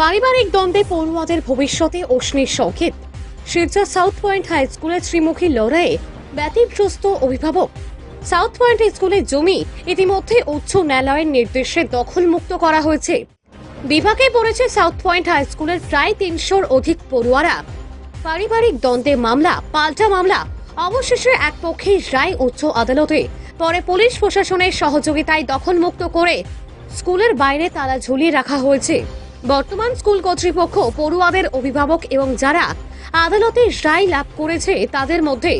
পারিবারিক দ্বন্দ্বে পড়ুয়াদের ভবিষ্যতে অশ্নির সংকেত। শিলচর সাউথ পয়েন্ট হাই স্কুলের ত্রিমুখী লড়াইয়ে ব্যতিগ্রস্ত অভিভাবক। সাউথ পয়েন্ট স্কুলের জমি ইতিমধ্যে উচ্চ ন্যায়ালয়ের নির্দেশে দখলমুক্ত করা হয়েছে। বিভাগে পড়েছে সাউথ পয়েন্ট হাই স্কুলের প্রায় তিনশোর অধিক পড়ুয়ারা। পারিবারিক দ্বন্দ্বে মামলা, পাল্টা মামলা, অবশেষে এক পক্ষেই রায় উচ্চ আদালতে। পরে পুলিশ প্রশাসনের সহযোগিতায় দখলমুক্ত করে স্কুলের বাইরে তালা ঝুলিয়ে রাখা হয়েছে। বর্তমান স্কুল কর্তৃপক্ষ পড়ুয়াদের অভিভাবক এবং যারা আদালতে রায় লাভ করেছে, তাদের মধ্যে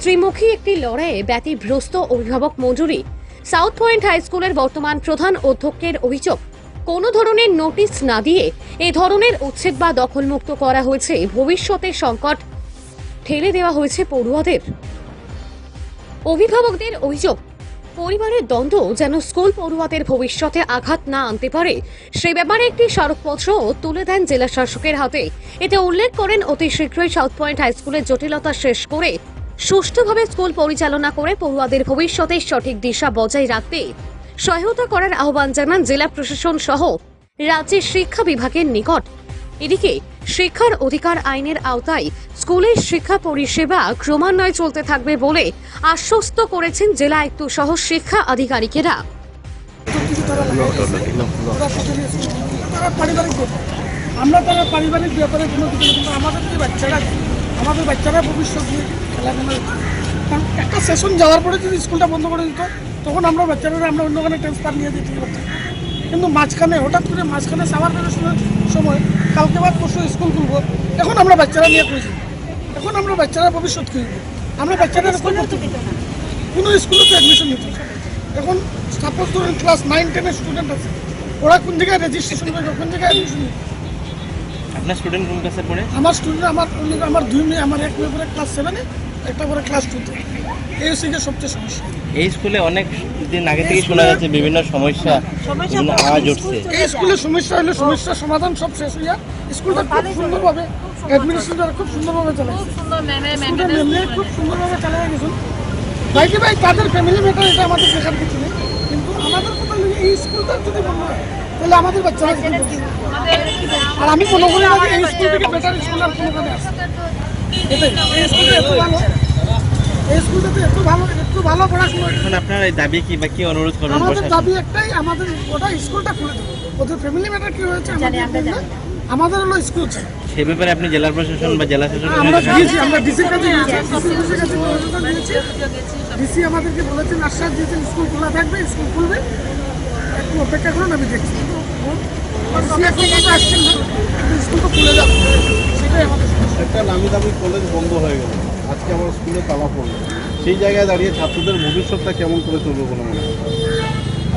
ত্রিমুখী একটি লড়াইয়ে ব্যতিভ্রস্ত অভিভাবক মঞ্জুরি। সাউথ পয়েন্ট হাই স্কুলের বর্তমান প্রধান অধ্যক্ষের অভিযোগ, কোনো ধরনের নোটিশ না দিয়ে এ ধরনের উচ্ছেদ বা দখলমুক্ত করা হয়েছে, ভবিষ্যতে সংকট ঠেলে দেওয়া হয়েছে পড়ুয়াদের। অভিভাবকদের অভিযোগ পরিবারের দ্বন্দ্ব যেন স্কুল পড়ুয়াদের ভবিষ্যতে আঘাত না আনতে পারে, সে ব্যাপারে একটি স্মারকপত্রও তুলে দেন জেলা শাসকের হাতে। এতে উল্লেখ করেন অতি শীঘ্রই সাউথ পয়েন্ট হাই স্কুলের জটিলতা শেষ করে, সুষ্ঠুভাবে স্কুল পরিচালনা করে পড়ুয়াদের ভবিষ্যতে সঠিক দিশা বজায় রাখতে সহায়তা করার আহ্বান জানান জেলা প্রশাসন সহ রাজ্যের শিক্ষা বিভাগের নিকট। এদিকে শিক্ষার অধিকার আইনের আওতায় স্কুলের শিক্ষা পরিষেবা ক্রমান্বয়ে চলতে থাকবে বলে আশ্বস্ত করেছেন জেলা আয়ুক্ত সহ শিক্ষা আধিকারিকেরা। আমরা তারা পারিবারিক ব্যাপারে কোনো কিছু আমাদের যে বাচ্চারা আমাদের বাচ্চারা ভবিষ্যৎ খেলাধুলা একটা সেশন যাওয়ার পরে যদি স্কুলটা বন্ধ করে দিত, তখন আমরা বাচ্চারা আমরা অন্য ওখানে ট্রান্সফার নিয়ে দিতে পারতাম। কিন্তু মাঝখানে হঠাৎ করে মাঝখানে সামার ভ্যাকেশনের সময় কালকে বাদ পরশু স্কুল খুলবো এখন আমরা বাচ্চারা নিয়ে করেছি এখন আমরা বাচ্চারা ভবিষ্যৎ খুলব আমরা বাচ্চাদের কোনো স্কুলে তো অ্যাডমিশন নিতে এখন সাপোজ ধরুন ক্লাস নাইন টেনের স্টুডেন্ট আছে ওরা কোন জায়গায় রেজিস্ট্রেশন করবে কোন জায়গায় অ্যাডমিশন আপনার স্টুডেন্ট কোন ক্লাসে পড়ে? আমার স্টুডেন্ট আমার আমার দুই মেয়ে আমার এক মেয়ে পরে ক্লাস সেভেনে একটা পরে ক্লাস টুতে এই হচ্ছে গিয়ে সবচেয়ে সমস্যা। এই স্কুলে অনেক দিন আগে থেকে শোনা যাচ্ছে বিভিন্ন সমস্যা আওয়াজ উঠছে। এই স্কুলের সমস্যা হলে সমস্যার সমাধান সব শেষ হইয়া স্কুলটা খুব সুন্দরভাবে অ্যাডমিনিস্ট্রেটর খুব সুন্দরভাবে চালায় খুব সুন্দরভাবে চালায় গেছেন বাইকে ভাই তাদের ফ্যামিলি ম্যাটার এটা আমাদের দেখার কিছু নেই। কিন্তু আমাদের কথা হলো এই স্কুলটা যদি বন্ধ হয় তাহলে আমাদের বাচ্চারা আর আমি মনে করি এই স্কুল থেকে বেটার স্কুল আর কোনোখানে আছে এটাই আপনার এই দাবি কি বা কি অনুরোধ করবেন আমাদের দাবি একটাই আমাদের ওটা স্কুলটা খুলে দেবো। ওদের ফ্যামিলি ম্যাটার কি হয়েছে আমাদের জানি না। আমাদের হলো স্কুল সে ব্যাপারে আপনি জেলা প্রশাসন বা জেলা শাসক আমরা দিয়েছি আমরা ডিসির কাছে দিয়েছি ডিসি আমাদেরকে বলেছেন আশ্বাস দিয়েছেন স্কুল খোলা থাকবে স্কুল খুলবে। একটু অপেক্ষা করুন আমি দেখছি। স্কুল তো খুলে যাবে। আমাদের একটা নামি দামি কলেজ বন্ধ হয়ে গেল। আজকে আমার স্কুলে তালা পড়ল। সেই জায়গায় দাঁড়িয়ে ছাত্রদের ভবিষ্যৎটা কেমন করে চলবে বলে মনে হয়?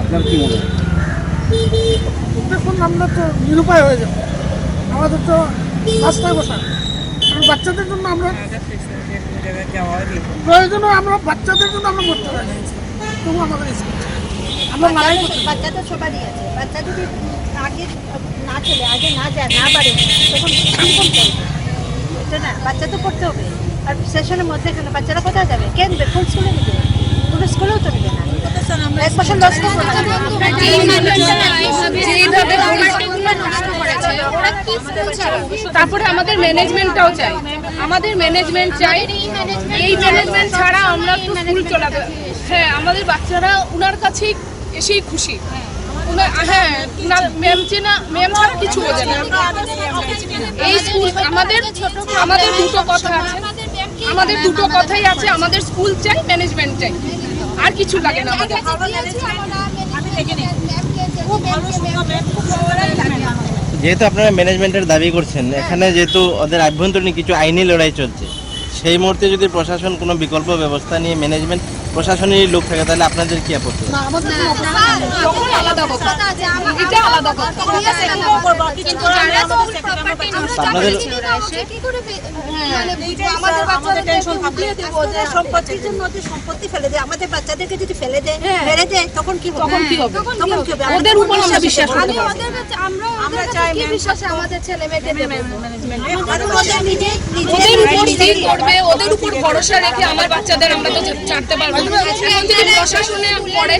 আপনার কি মনে হয়? দেখুন আমরা তো নিরুপায় হয়ে যাব। আমাদের তো রাস্তায় বসা। কারণ বাচ্চাদের জন্য আমরা প্রয়োজনে আমরা বাচ্চাদের জন্য আমরা করতে আছি। তবু আমাদের স্কুল। আমরা লড়াই করতে বাচ্চা তো সবারই আছে। বাচ্চা যদি আগে না চলে, আগে না যায়, না পারে, তখন কীরকম করবে? এটা না, বাচ্চা তো পড়তে হবে। আর সেশনের মধ্যে এখানে বাচ্চারা কোথায় যাবে? কে নেবে কোন স্কুলে নেবে? কোনো স্কুলেও তো নেবে না। তারপরে আমাদের ম্যানেজমেন্টটাও চাই। আমাদের ম্যানেজমেন্ট চাই, এই ম্যানেজমেন্ট ছাড়া আমরা স্কুল চলাতে হ্যাঁ আমাদের বাচ্চারা উনার কাছেই এসেই খুশি। হ্যাঁ ম্যাম চেনা ম্যাম কিছু বোঝে না। এই আমাদের দুটো কথা আমাদের দুটো কথাই আছে, আমাদের স্কুল চাই ম্যানেজমেন্ট চাই। আর কিছু লাগে না আমাদের। যেহেতু আপনারা ম্যানেজমেন্টের দাবি করছেন, এখানে যেহেতু ওদের আভ্যন্তরীণ কিছু আইনি লড়াই চলছে, সেই মুহূর্তে যদি প্রশাসন কোনো বিকল্প ব্যবস্থা নিয়ে ম্যানেজমেন্ট প্রশাসনের লোক থাকে তাহলে আপনাদের কি আপত্তি? আপনাদের আমাদের বাচ্চাদের টেনশন দিয়ে দেবো যে সম্পত্তির জন্য যে সম্পত্তি ফেলে দেয় আমাদের বাচ্চাদেরকে যদি ফেলে দেয় মেরে দেয় তখন কি তখন কি হবে? তখন কি হবে? ওদের উপর আমরা বিশ্বাস করতে পারব আমরা চাই বিশ্বাসে আমাদের ছেলে মেয়েদের ওদের নিজে ওদের করবে ওদের উপর ভরসা রেখে আমার বাচ্চাদের আমরা তো ছাড়তে পারব না এখন যদি প্রশাসনে পড়ে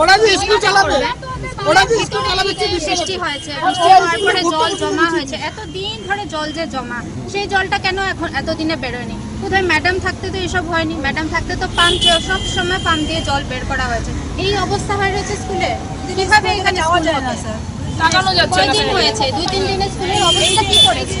ওরা যে স্কুল চালাবে ওরা যে স্কুল চালাবে যে কি বিষয়? বৃষ্টি হয়েছে বৃষ্টি হওয়ার পরে জল জমা হয়েছে এত দিন ধরে জল যে জমা সেই জলটা কেন এখন এতদিনে বেরোয়নি কোথায় ম্যাডাম থাকতে তো এসব হয়নি ম্যাডাম থাকতে তো পাম্প সব সময় পাম্প দিয়ে জল বের করা হয়েছে এই অবস্থা হয়ে রয়েছে স্কুলে কীভাবে এখানে যাওয়া যায় না স্যার তাকানো যাচ্ছে না কয়দিন হয়েছে দুই তিন দিনে স্কুলের অবস্থা কি করেছে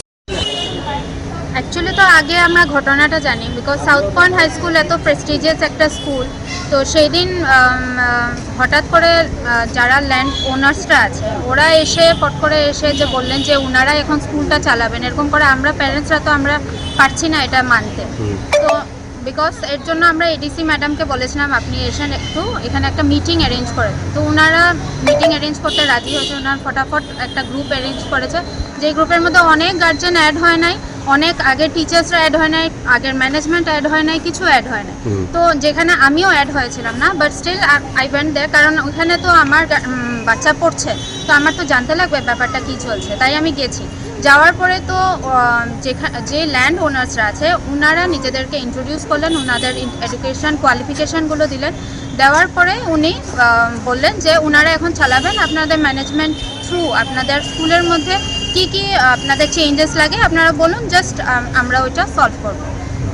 অ্যাকচুয়ালি তো আগে আমরা ঘটনাটা জানি because South Point High School এত প্রেস্টিজিয়াস একটা স্কুল তো সেই দিন হঠাৎ করে যারা ল্যান্ড ওনার্সরা আছে ওরা এসে পট করে এসে যে বললেন যে ওনারা এখন স্কুলটা চালাবেন এরকম করে আমরা প্যারেন্টসরা তো আমরা পারছি না এটা মানতে। তো বিকজ এর জন্য আমরা এডিসি ম্যাডামকে বলেছিলাম আপনি এসেন একটু এখানে একটা মিটিং অ্যারেঞ্জ করে তো ওনারা মিটিং অ্যারেঞ্জ করতে রাজি হয়েছে ওনার ফটাফট একটা গ্রুপ অ্যারেঞ্জ করেছে যে গ্রুপের মধ্যে অনেক গার্জেন অ্যাড হয় নাই। অনেক আগের টিচার্সরা অ্যাড হয় নাই আগের ম্যানেজমেন্ট অ্যাড হয় নাই কিছু অ্যাড হয় নাই। তো যেখানে আমিও অ্যাড হয়েছিলাম না বাট স্টিল আই ওয়েন্ট দেয় কারণ ওখানে তো আমার বাচ্চা পড়ছে। তো আমার তো জানতে লাগবে ব্যাপারটা কি চলছে তাই আমি গেছি। যাওয়ার পরে তো যেখানে যে ল্যান্ড ওনার্সরা আছে ওনারা নিজেদেরকে ইন্ট্রোডিউস করলেন ওনাদের এডুকেশন কোয়ালিফিকেশনগুলো দিলেন। দেওয়ার পরে উনি বললেন যে ওনারা এখন চালাবেন আপনাদের ম্যানেজমেন্ট থ্রু আপনাদের স্কুলের মধ্যে। কি কি আপনাদের চেঞ্জেস লাগে আপনারা বলুন জাস্ট আমরা ওইটা সলভ করব।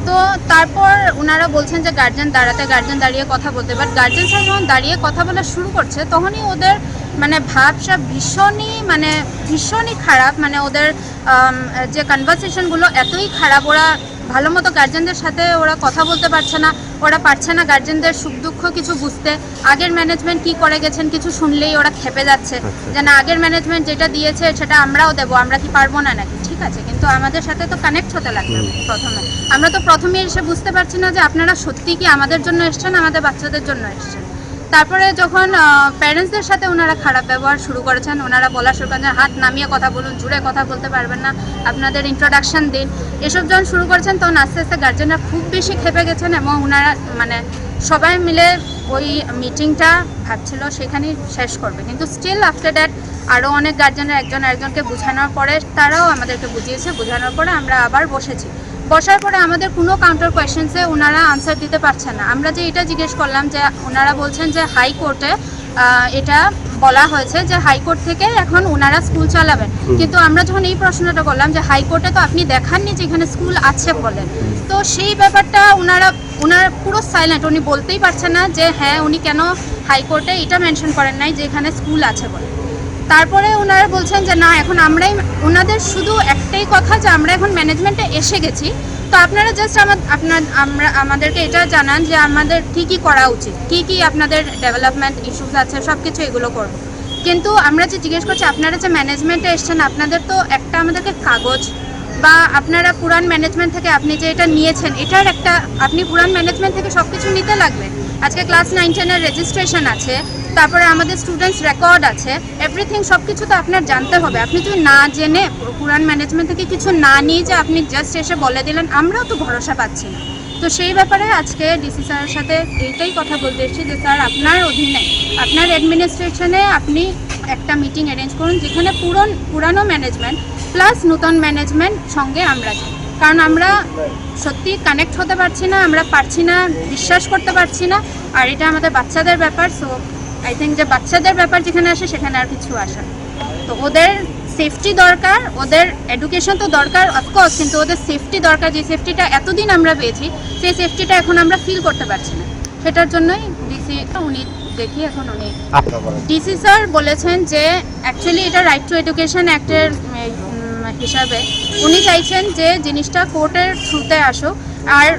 তো তারপর ওনারা বলছেন যে গার্জেন দাঁড়াতে গার্জেন দাঁড়িয়ে কথা বলতে। বাট গার্জেন স্যার যখন দাঁড়িয়ে কথা বলা শুরু করছে, তখনই ওদের মানে ভাবসা ভীষণই মানে ভীষণই খারাপ। মানে ওদের যে কনভারসেশনগুলো এতই খারাপ, ওরা ভালো মতো গার্জেনদের সাথে ওরা কথা বলতে পারছে না ওরা পারছে না গার্জেনদের সুখ দুঃখ কিছু বুঝতে। আগের ম্যানেজমেন্ট কি করে গেছেন কিছু শুনলেই ওরা খেপে যাচ্ছে। যে না আগের ম্যানেজমেন্ট যেটা দিয়েছে সেটা আমরাও দেবো আমরা কি পারব না নাকি? ঠিক আছে কিন্তু আমাদের সাথে তো কানেক্ট হতে লাগবে প্রথমে। আমরা তো প্রথমে এসে বুঝতে পারছি না যে আপনারা সত্যি কি আমাদের জন্য এসছেন আমাদের বাচ্চাদের জন্য এসছেন। তারপরে যখন প্যারেন্টসদের সাথে ওনারা খারাপ ব্যবহার শুরু করেছেন, ওনারা বলা শুরু করেছেন, হাত নামিয়ে কথা বলুন, জুড়ে কথা বলতে পারবেন না, আপনাদের ইন্ট্রোডাকশন দিন। এসব যখন শুরু করেছেন, তখন আস্তে আস্তে গার্জেনরা খুব বেশি খেপে গেছেন এবং ওনারা মানে সবাই মিলে ওই মিটিংটা ভাবছিল, সেখানেই শেষ করবে। কিন্তু স্টিল আফটার দ্যাট আরও অনেক গার্জেনরা একজন একজনকে বোঝানোর পরে তারাও আমাদেরকে বুঝিয়েছে, বোঝানোর পরে আমরা আবার বসেছি। বসার পরে আমাদের কোনো কাউন্টার কোয়েশ্চেন্সে ওনারা আনসার দিতে পারছেন না। আমরা যে এটা জিজ্ঞেস করলাম যে ওনারা বলছেন যে হাইকোর্টে এটা বলা হয়েছে যে হাইকোর্ট থেকে এখন ওনারা স্কুল চালাবেন। কিন্তু আমরা যখন এই প্রশ্নটা করলাম যে হাইকোর্টে তো আপনি দেখাননি যে এখানে স্কুল আছে বলেন তো সেই ব্যাপারটা ওনারা ওনার পুরো সাইলেন্ট উনি বলতেই পারছেন না যে হ্যাঁ উনি কেন হাইকোর্টে এটা মেনশন করেন নাই যে এখানে স্কুল আছে বলে। তারপরে ওনারা বলছেন যে, না, এখন আমরাই, ওনাদের শুধু একটাই কথা যে, আমরা এখন ম্যানেজমেন্টে এসে গেছি। তো আপনারা জাস্ট আমার, আপনার, আমরা, আমাদেরকে এটা জানান যে, আমাদের কী কী করা উচিত? কী কী আপনাদের ডেভেলপমেন্ট ইস্যুস আছে? সব কিছু এগুলো করব। কিন্তু আমরা যে জিজ্ঞেস করছি, আপনারা যে ম্যানেজমেন্টে এসছেন, আপনাদের তো একটা আমাদেরকে কাগজ বা আপনারা পুরান ম্যানেজমেন্ট থেকে আপনি যে এটা নিয়েছেন, এটার একটা, আপনি পুরান ম্যানেজমেন্ট থেকে সব কিছু নিতে লাগবে আজকে ক্লাস নাইন টেনের রেজিস্ট্রেশন আছে, তারপরে আমাদের স্টুডেন্টস রেকর্ড আছে এভরিথিং সব কিছু তো আপনার জানতে হবে। আপনি যদি না জেনে পুরান ম্যানেজমেন্ট থেকে কিছু না নিয়ে যে আপনি জাস্ট এসে বলে দিলেন, আমরাও তো ভরসা পাচ্ছি না। তো সেই ব্যাপারে আজকে ডিসি স্যারের সাথে এইটাই কথা বলতে এসেছি যে, স্যার, আপনার অধীনে, আপনার অ্যাডমিনিস্ট্রেশনে আপনি একটা মিটিং অ্যারেঞ্জ করুন, যেখানে পুরন, পুরানো ম্যানেজমেন্ট প্লাস নতুন ম্যানেজমেন্ট সঙ্গে আমরা যাই। কারণ আমরা সত্যি কানেক্ট হতে পারছি না আমরা পারছি না বিশ্বাস করতে পারছি না আর এটা আমাদের বাচ্চাদের ব্যাপার সো আই থিঙ্ক যে বাচ্চাদের ব্যাপার যেখানে আসে সেখানে আর কিছু আসে তো ওদের সেফটি দরকার ওদের এডুকেশন তো দরকার অফকোর্স কিন্তু ওদের সেফটি দরকার যে সেফটিটা এতদিন আমরা পেয়েছি সেই সেফটিটা এখন আমরা ফিল করতে পারছি না। সেটার জন্যই ডিসি উনি দেখি এখন উনি ডিসি স্যার বলেছেন যে অ্যাকচুয়ালি এটা রাইট টু এডুকেশন অ্যাক্টের হিসাবে। উনি চাইছেন যে জিনিসটা কোর্টের থ্রুতে আসুক। আর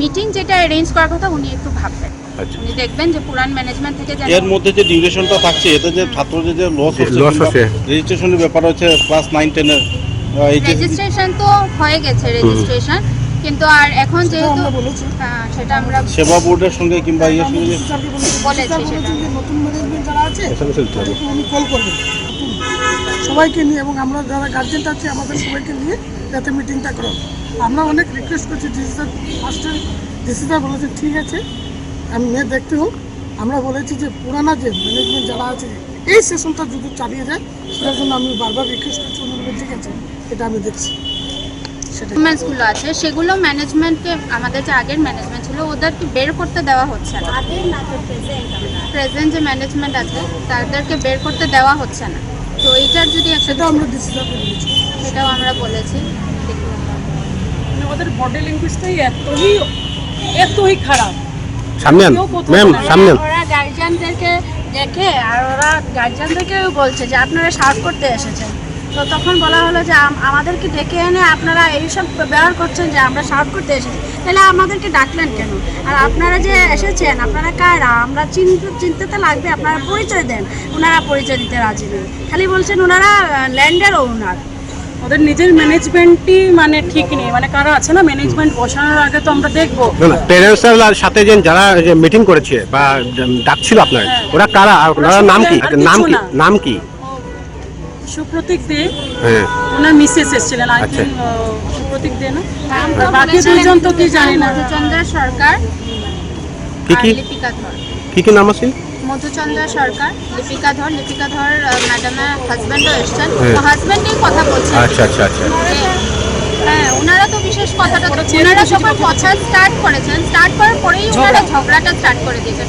মিটিং যেটা অ্যারেঞ্জ করার কথা উনি একটু ভাববেন। উনি দেখবেন যে পুরান ম্যানেজমেন্ট থেকে এর মধ্যে যে ডিউরেশনটা থাকছে এতে যে ছাত্রদের যে লস হচ্ছে রেজিস্ট্রেশনের ব্যাপার হচ্ছে ক্লাস নাইন টেনের রেজিস্ট্রেশন তো হয়ে গেছে রেজিস্ট্রেশন কিন্তু আর এখন যেহেতু হ্যাঁ সেটা আমরা সেবা বোর্ডের সঙ্গে কিংবা ইয়ের সঙ্গে বলেছি, বলেছি ডিসি স্যার সেটা। নতুন ম্যানেজমেন্ট যারা আছে কল করবেন সবাইকে নিয়ে এবং আমরা যারা গার্জেন আছে আমাদের সবাইকে নিয়ে যাতে মিটিংটা করো। আমরা অনেক রিকোয়েস্ট করছি ডিসি স্যার ফার্স্টে ডিসি স্যার বলেছে ঠিক আছে আমি মেয়ে দেখতে হোক। আমরা বলেছি যে পুরানা যে ম্যানেজমেন্ট যারা আছে এই সেশনটা যদি চালিয়ে যায় সেটার জন্য আমি বারবার রিকোয়েস্ট করছি ওনাদের ঠিক আছে এটা আমি দেখছি। সেটা গুলো আছে। সেগুলো ম্যানেজমেন্টকে আমাদের যে আগের ম্যানেজমেন্ট ছিল ওদেরকে বের করতে দেওয়া হচ্ছে না। আগের না তো প্রেজেন্ট আমরা। প্রেজেন্ট যে ম্যানেজমেন্ট আছে তাদেরকে বের করতে দেওয়া হচ্ছে না। তো এইটার যদি একটা আমরা সেটাও আমরা বলেছি। মানে ওদের বডি ল্যাঙ্গুয়েজটাই এতই এতই খারাপ। সামনে ম্যাম সামনে ওরা গার্জিয়ানদেরকে দেখে আর ওরা গার্জিয়ানদেরকেও বলছে যে আপনারা সার্ভ করতে এসেছেন। তো তখন বলা হলো যে আম- আমাদেরকে ডেকে এনে আপনারা এইসব ব্যবহার করছেন যে আমরা সার্ভ করতে এসেছি। তাহলে আমাদেরকে ডাকলেন কেন? আর আপনারা যে এসেছেন আপনারা কারা? আমরা চিনতে চিনতে তো লাগবে আপনারা পরিচয় দেন। ওনারা পরিচয় দিতে রাজি নেই খালি বলছেন ওনারা ল্যান্ডের ওনার ওদের নিজের ম্যানেজমেন্টই মানে ঠিক নেই। মানে কারা আছে না ম্যানেজমেন্ট বসানোর আগে তো আমরা দেখব। প্যারেন্টসের সাথে যে যারা মিটিং করেছে বা ডাকছিল আপনার ওরা কারা? আর ওনার নাম কি? নাম কি? নাম কি? সুপ্রতীক দে। হ্যাঁ। ওনার মিসেস এসেছিলেন আই আচ্ছা। থিঙ্ক দে না? বাকি দুইজন তো কি জানি না। মধুচন্দ্র সরকার কি কি? লিপিকা ধর কি কি নাম আছে? মধুচন্দ্র সরকার লিপিকা ধর লিপিকা ধর ম্যাডামের হাজব্যান্ডও এসছেন। তো হাজব্যান্ডই কথা বলছেন। আচ্ছা আচ্ছা আচ্ছা। হ্যাঁ ওনারা তো বিশেষ কথাটা ওনারা কথা স্টার্ট করেছেন। স্টার্ট করার পরেই ওনারা ঝগড়াটা স্টার্ট করে দিয়েছেন।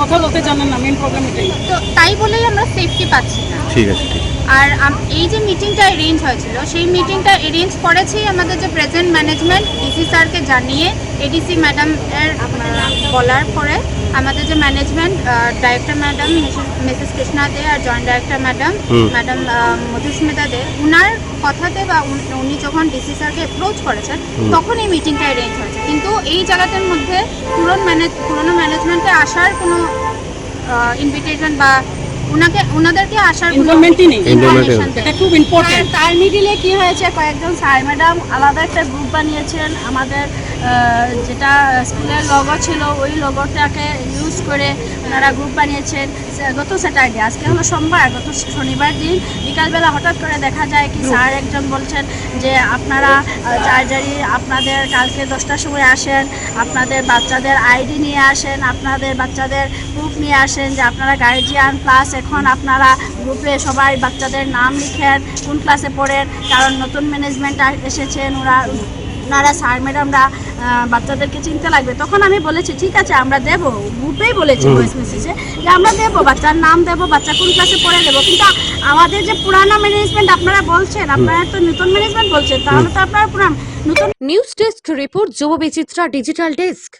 কথা বলতে জানেন না মেন প্রবলেম এটাই। তো তাই বলেই আমরা সেফটি পাচ্ছি না। ঠিক আছে ঠিক আছে। আর এই যে মিটিংটা অ্যারেঞ্জ হয়েছিল সেই মিটিংটা অ্যারেঞ্জ করেছি আমাদের যে প্রেজেন্ট ম্যানেজমেন্ট ডিসি স্যারকে জানিয়ে এডিসি ম্যাডাম এর বলার পরে আমাদের যে management director madam Mrs Krishna De আর joint director madam madam Madhusmita De উনার কথাতে বা উনি যখন ডিসি স্যারকে অ্যাপ্রোচ করেছেন তখন এই মিটিংটা অ্যারেঞ্জ হয়েছে। কিন্তু এই জায়গাটার মধ্যে পুরনো ম্যানেজ পুরনো ম্যানেজমেন্টে আসার কোনো ইনভিটেশন বা ওনাকে ওনাদেরকে আসার Involvement-ই নেই। এটা খুব ইম্পর্টেন্ট তার মিডিলে কি হয়েছে কয়েকজন স্যার ম্যাডাম আলাদা একটা গ্রুপ বানিয়েছেন। আমাদের যেটা স্কুলের লগো ছিল ওই লগোটাকে ইউজ করে ওনারা গ্রুপ বানিয়েছেন। সে- গত স্যাটারডে আজকে হলো সোমবার গত শনিবার দিন বিকালবেলা হঠাৎ করে দেখা যায় কি স্যার একজন বলছেন যে আপনারা চার্জারি আপনাদের কালকে দশটার সময় আসেন আপনাদের বাচ্চাদের আইডি নিয়ে আসেন আপনাদের বাচ্চাদের প্রুফ নিয়ে আসেন যে আপনারা গার্জিয়ান প্লাস এখন আপনারা গ্রুপে সবাই বাচ্চাদের নাম লিখেন কোন ক্লাসে পড়েন কারণ নতুন ম্যানেজমেন্ট এসেছেন ওরা ওনারা স্যার ম্যাডামরা বাচ্চাদেরকে চিনতে লাগবে। তখন আমি বলেছি ঠিক আছে আমরা দেব। গ্রুপেই বলেছি ভয়েস মেসেজে যে আমরা দেবো বাচ্চার নাম দেবো বাচ্চা কোন ক্লাসে পড়ে দেবো? কিন্তু আমাদের যে পুরানো ম্যানেজমেন্ট আপনারা বলছেন আপনারা তো নতুন ম্যানেজমেন্ট বলছেন তাহলে তো আপনারা পুরান নতুন নিউজ ডেস্ক রিপোর্ট যুব বিচিত্রা ডিজিটাল ডেস্ক।